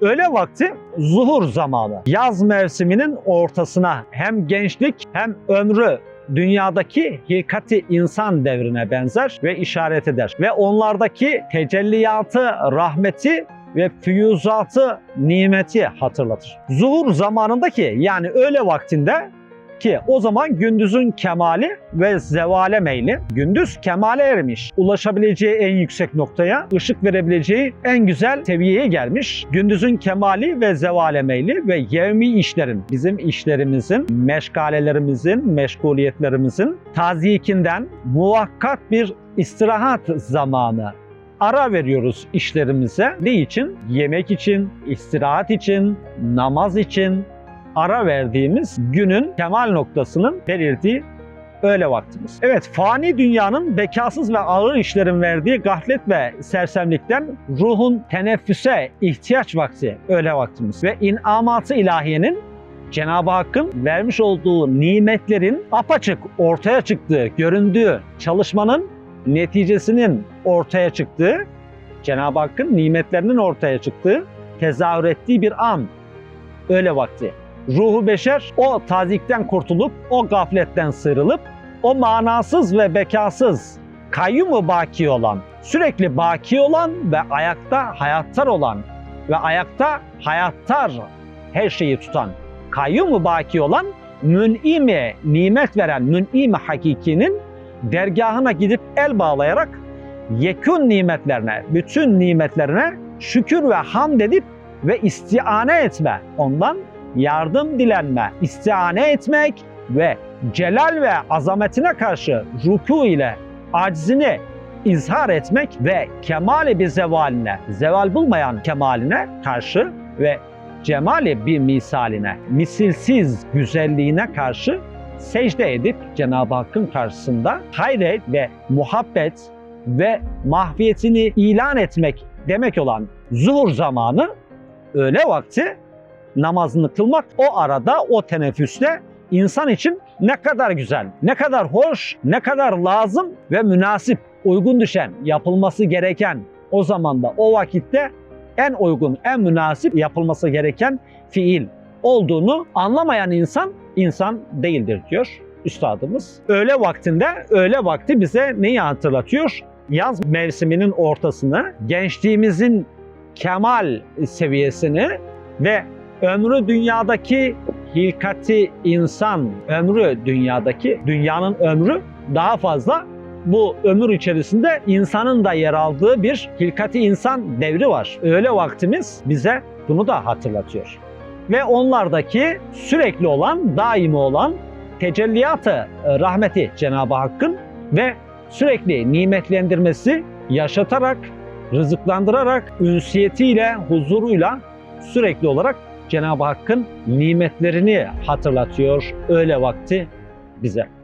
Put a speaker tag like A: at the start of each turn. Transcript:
A: Öğle vakti zuhur zamanı. Yaz mevsiminin ortasına hem gençlik hem ömrü dünyadaki hilkati insan devrine benzer ve işaret eder. Ve onlardaki tecelliyatı, rahmeti ve füyuzatı, nimeti hatırlatır. Zuhur zamanındaki yani öğle vaktinde ki o zaman gündüzün kemali ve zevale meyli. Gündüz kemale ermiş. Ulaşabileceği en yüksek noktaya, ışık verebileceği en güzel seviyeye gelmiş. Gündüzün kemali ve zevale meyli ve yevmi işlerin, bizim işlerimizin, meşgalelerimizin, meşguliyetlerimizin tazikinden muvakkat bir istirahat zamanı ara veriyoruz işlerimize. Ne için? Yemek için, istirahat için, namaz için, ara verdiğimiz günün kemal noktasının belirdiği öğle vaktimiz. Evet, fani dünyanın bekasız ve ağır işlerin verdiği gaflet ve sersemlikten ruhun teneffüse ihtiyaç vakti öğle vaktimiz. Ve inamatı ilahiyenin Cenab-ı Hakk'ın vermiş olduğu nimetlerin apaçık ortaya çıktığı, göründüğü, çalışmanın neticesinin ortaya çıktığı, Cenab-ı Hakk'ın nimetlerinin ortaya çıktığı, tezahür ettiği bir an öğle vakti ruhu beşer o tazikten kurtulup, o gafletten sıyrılıp, o manasız ve bekasız, kayyum baki olan, sürekli baki olan ve ayakta hayattar olan ve ayakta hayattar her şeyi tutan, kayyum baki olan, mün'imi nimet veren mün'imi hakikinin dergahına gidip el bağlayarak yekün nimetlerine, bütün nimetlerine şükür ve hamd edip ve istiane etme. Ondan yardım dilenme, istiane etmek ve celal ve azametine karşı ruku ile aczini izhar etmek ve kemali bir zevaline, zeval bulmayan kemaline karşı ve cemali bir misaline, misilsiz güzelliğine karşı secde edip Cenab-ı Hakk'ın karşısında hayret ve muhabbet ve mahfiyetini ilan etmek demek olan zuhur zamanı öğle vakti namazını kılmak o arada o teneffüste insan için ne kadar güzel, ne kadar hoş, ne kadar lazım ve münasip, uygun düşen, yapılması gereken o zamanda, o vakitte en uygun, en münasip yapılması gereken fiil olduğunu anlamayan insan insan değildir diyor üstadımız. Öğle vaktinde, öğle vakti bize neyi hatırlatıyor? Yaz mevsiminin ortasını, gençliğimizin kemal seviyesini ve ömrü dünyadaki hilkati insan, ömrü dünyadaki, dünyanın ömrü daha fazla. Bu ömür içerisinde insanın da yer aldığı bir hilkati insan devri var. Öğle vaktimiz bize bunu da hatırlatıyor. Ve onlardaki sürekli olan, daimi olan tecelliyatı rahmeti Cenab-ı Hakk'ın ve sürekli nimetlendirmesi yaşatarak, rızıklandırarak, ünsiyetiyle, huzuruyla sürekli olarak Cenab-ı Hakk'ın nimetlerini hatırlatıyor öğle vakti bize.